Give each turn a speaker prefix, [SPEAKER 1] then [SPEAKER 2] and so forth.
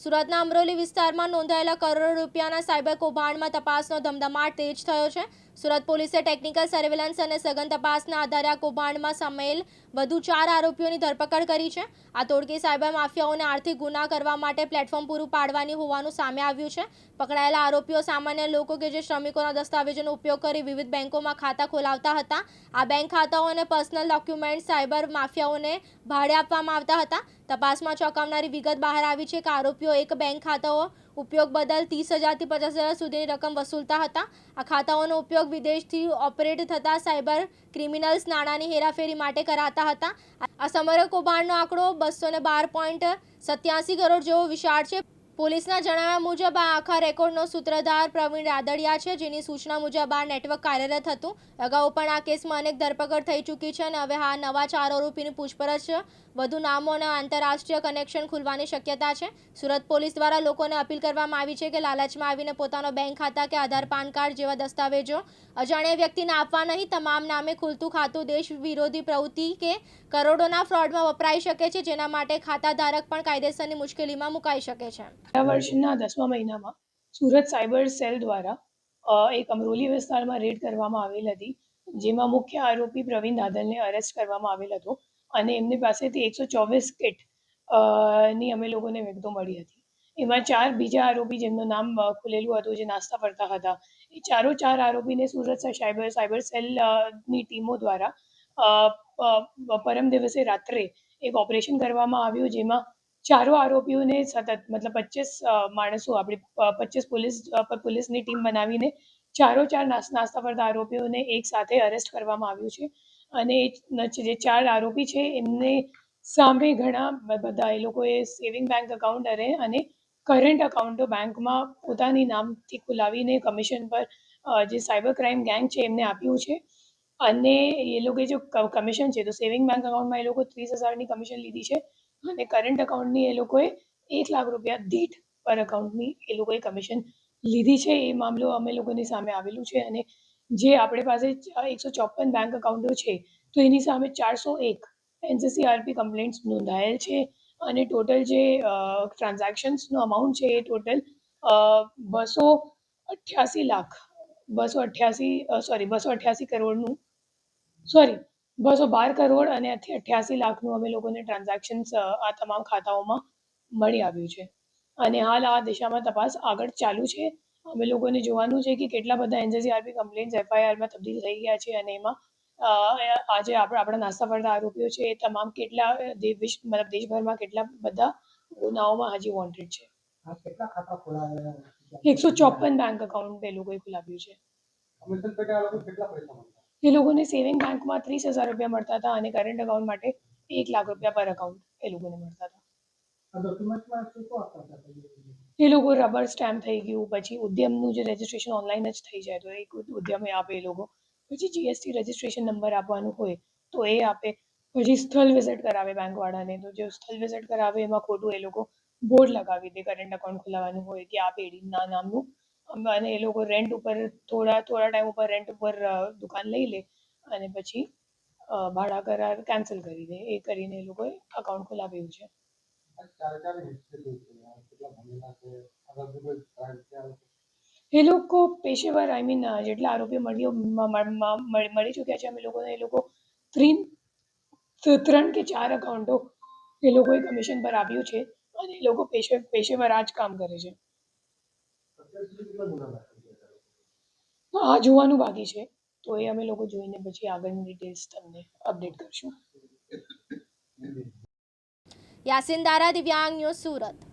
[SPEAKER 1] સુરતના અમરોલી વિસ્તારમાં નોંધાયેલા કરોડો રૂપિયાના સાયબર કૌભાંડમાં તપાસનો ધમધમાટ તેજ થયો છે. સુરત પોલીસે ટેકનિકલ સર્વેલન્સ અને સઘન તપાસના આધારે આ કૌભાંડમાં સામેલ વધુ ચાર આરોપીઓની ધરપકડ કરી છે. આ તોડકી સાયબર માફિયાઓને આર્થિક ગુના કરવા માટે પ્લેટફોર્મ પૂરું પાડવાની હોવાનું સામે આવ્યું છે. પકડાયેલા આરોપીઓ સામાન્ય લોકો કે જે શ્રમિકોના દસ્તાવેજોનો ઉપયોગ કરી વિવિધ બેંકોમાં ખાતા ખોલાવતા હતા. આ બેંક ખાતાઓ અને પર્સનલ ડોક્યુમેન્ટ સાયબર માફિયાઓને ભાડે આપવામાં આવતા હતા. તપાસમાં ચોંકાવનારી વિગત બહાર આવી છે કે આરોપીઓ એક બેંક ખાતાઓ ઉપયોગ બદલ ત્રીસ હજારથી પચાસ હજાર સુધીની રકમ વસૂલતા હતા. આ ખાતાઓનો ઉપયોગ વિદેશથી ઓપરેટ થતા સાયબર ક્રિમિનલ્સ નાણાંની હેરાફેરી માટે કરાતા હતા. આ સમગ્ર કૌભાંડનો આંકડો બસો ને બાર પોઈન્ટ સત્યાસી કરોડ જેવો વિશાળ છે. પોલીસના જણાવ્યા મુજબ આ આખા રેકોર્ડનો સૂત્રધાર પ્રવીણ રાદડિયા છે, જેની સૂચના મુજબ આ નેટવર્ક કાર્યરત હતું. અગાઉ પણ આ કેસમાં અનેક ધરપકડ થઈ ચૂકી છે અને હવે આ નવા ચાર આરોપીની પૂછપરછ વધુ નામો અને આંતરરાષ્ટ્રીય કનેક્શન ખુલવાની શક્યતા છે. સુરત પોલીસ દ્વારા લોકોને અપીલ કરવામાં આવી છે કે લાલચમાં આવીને પોતાનો બેંક ખાતા કે આધાર પાન કાર્ડ જેવા દસ્તાવેજો અજાણ્યા વ્યક્તિને આપવા નહીં, તમામ નામે ખુલતું ખાતું દેશ વિરોધી પ્રવૃત્તિ કે કરોડોના ફ્રોડમાં વપરાઈ શકે છે, જેના માટે ખાતાધારક પણ કાયદેસરની મુશ્કેલીમાં મુકાઈ શકે છે.
[SPEAKER 2] ગયા વર્ષના દસમા મહિનામાં સુરત સાયબર સેલ દ્વારા એક અમરોલી વિસ્તારમાં રેડ કરવામાં આવેલ હતી, જેમાં મુખ્ય આરોપી પ્રવીણ દાદલને અરેસ્ટ કરવામાં આવેલ હતો અને એમની પાસેથી એકસો ચોવીસ કિટની અમે લોકોને વિગતો મળી હતી. એમાં ચાર બીજા આરોપી જેમનું નામ ખુલેલું હતું, જે નાસ્તા ફરતા હતા. એ ચારો ચાર આરોપીને સુરત સાયબર સાયબર સેલની ટીમો દ્વારા પરમ દિવસે રાત્રે એક ઓપરેશન કરવામાં આવ્યું, જેમાં ચારો આરોપીઓને સતત, મતલબ પચીસ માણસો આપણી પચીસ પોલીસ પોલીસની ટીમ બનાવીને ચારો ચાર નાસ- નાસ્તા ફરતા આરોપીઓને એક સાથે અરેસ્ટ કરવામાં આવ્યું છે. અને જે ચાર આરોપી છે, એમને સામે ઘણા બધા એ લોકોએ સેવિંગ બેંક અકાઉન્ટ અરે અને કરંટ અકાઉન્ટો બેંકમાં પોતાની નામથી ખોલાવીને કમિશન પર જે સાયબર ક્રાઇમ ગેંગ છે, એમને આપ્યું છે. અને એ લોકોએ જો કમિશન છે, તો સેવિંગ બેંક અકાઉન્ટમાં એ લોકો ત્રીસ હજારની કમિશન લીધી છે. અને કરંટ અકાઉન્ટની એ લોકોએ એક લાખ રૂપિયા દીઠ પર અકાઉન્ટની એ લોકોએ કમિશન લીધી છે. એ મામલો અમે લોકોની સામે આવેલું છે અને જે આપણી પાસે એકસો ચોપન બેંક અકાઉન્ટો છે, તો એની સામે ચારસો એક એનસીસીઆરપી કમ્પ્લેન્ટ્સ નોંધાયેલ છે અને ટોટલ જે ટ્રાન્ઝેક્શન્સનો અમાઉન્ટ છે એ ટોટલ બસો અઠ્યાસી લાખ, બસો અઠ્યાસી સોરી બસો અઠ્યાસી કરોડનું સોરી બસો બાર કરોડ અને અઠ્યાસી લાખનું અમે લોકોને ટ્રાન્ઝેક્શન્સ આ તમામ ખાતાઓમાં મળી આવ્યું છે. અને હાલ આ દિશામાં તપાસ આગળ ચાલુ છે. અમે લોકોને જોવાનું છે કે કેટલા બધા એનજીસીઆરપી કમ્પ્લેન્ટ્સ એફઆઈઆરમાં તબદીલ થઈ ગયા છે અને એમાં આજે આપણા આપણા નાસ્તા પડતા આરોપીઓ છે એ તમામ કેટલા દેશ મતલબ દેશભરમાં કેટલા બધા ગુનાઓમાં હજી વોન્ટેડ છે. એકસો ચોપન બેંક અકાઉન્ટ એ લોકોએ ખોલાવ્યું છે.
[SPEAKER 3] કેટલા પૈસા
[SPEAKER 2] એ લોકોને સેવિંગ બેંકમાં ત્રીસ હજાર રૂપિયા મળતા હતા અને કરંટ અકાઉન્ટ માટે એક લાખ રૂપિયા પર અકાઉન્ટ એ લોકોને મળતા હતા? એ લોકો રબર સ્ટેમ્પ થઈ ગયું પછી ઉદ્યમનું જે રજિસ્ટ્રેશન ઓનલાઈન જ થઈ જાય તો એક ઉદ્યમે આપે એ લોકો. પછી જીએસટી રજિસ્ટ્રેશન નંબર આપવાનું હોય તો એ આપે. પછી સ્થળ વિઝિટ કરાવે બેંકવાળાને તો જે સ્થળ વિઝિટ કરાવે એમાં ખોટું એ લોકો બોર્ડ લગાવી દે કરંટ અકાઉન્ટ ખોલાવવાનું હોય કે આ પેઢીના નામનું અને એ લોકો રેન્ટ ઉપર થોડા થોડા ટાઈમ ઉપર રેન્ટ ઉપર દુકાન લઈ લે અને પછી ભાડા કરાર કેન્સલ કરી દે એ કરીને એ લોકોએ અકાઉન્ટ ખોલાવ્યું છે? એ લોકો પેશેવર આઈ મીન જેટલા આરોપીઓ મળીઓ મ- મ- મ- મળી ચૂક્યા છે, અમે લોકોને એ લોકો ત્રણ ત્રણ કે ચાર અકાઉન્ટો એ લોકોએ કમિશન પર આપ્યું છે અને એ લોકો પેશે, પેશેવર આ જ કામ કરે છે
[SPEAKER 3] અત્યાર સુધી કેટલા ગુના દાખલ થયા છે?
[SPEAKER 2] તો આ જોવાનું બાકી છે. તો એ અમે લોકો જોઈને પછી આગળની ડિટેલ્સ તમને અપડેટ કરશું.
[SPEAKER 1] યાસીન દારા દિવ્યાંગ ન્યૂઝ સુરત.